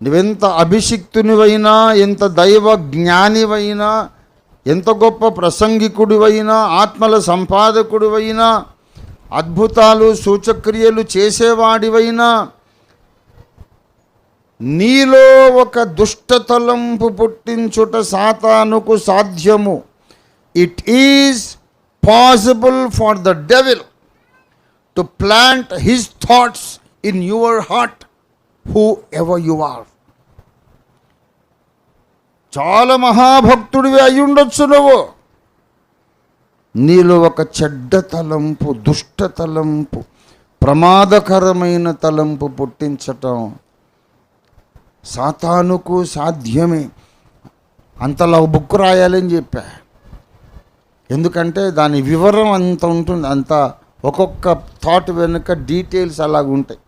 నువ్వెంత అభిషిక్తునివైనా ఎంత దైవ జ్ఞానివైనా ఎంత గొప్ప ప్రసంగికుడివైనా ఆత్మల సంపాదకుడివైనా అద్భుతాలు సూచక్రియలు చేసేవాడివైనా నీలో ఒక దుష్టతలంపు పుట్టించుట సాతానుకు సాధ్యము. It is possible for the devil to plant his thoughts in your heart who ever you are చాలా మహాభక్తుడివి అయి ఉండొచ్చు నువ్వు. నీలో ఒక చెడ్డ తలంపు దుష్ట తలంపు ప్రమాదకరమైన తలంపు పుట్టించటం సాతానుకు సాధ్యమే. అంతలా ఒక బుక్ రాయాలని చెప్పా. ఎందుకంటే దాని వివరం అంత ఉంటుంది. అంత ఒక్కొక్క థాట్ వెనుక డీటెయిల్స్ అలాగ ఉంటాయి